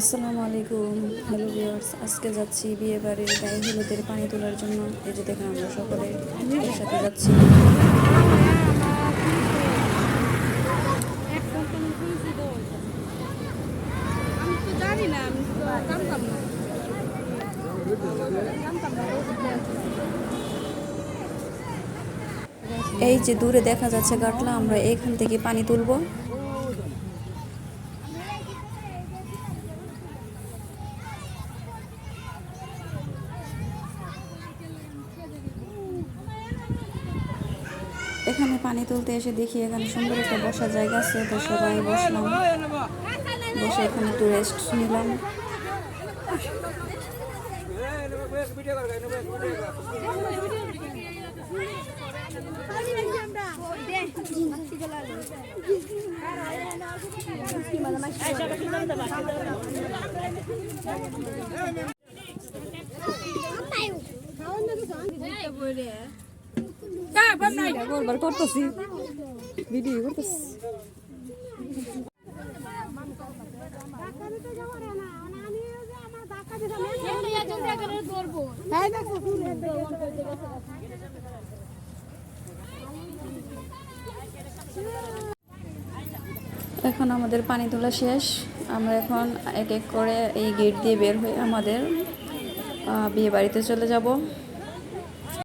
আসসালামু আলাইকুম। Hello viewers আজকে যাচ্ছি বিয়ে বাড়ির গায়ে হলুদের পানি তোলার জন্য। এই যে দেখেন আমরা সকলে একসাথে যাচ্ছি। এই যে দূরে দেখা যাচ্ছে গাটলা, আমরা এখান থেকে পানি তুলবো। এখানে পানি তুলতে এসে দেখি এখানে সুন্দর একটা বসার জায়গা আছে, তো সবাই বসলাম। বসে এখানে একটু রেস্ট নিলাম। এখন আমাদের পানি তোলা শেষ। আমরা এখন এক এক করে এই গেট দিয়ে বের হয়ে আমাদের বিয়ে বাড়িতে চলে যাব।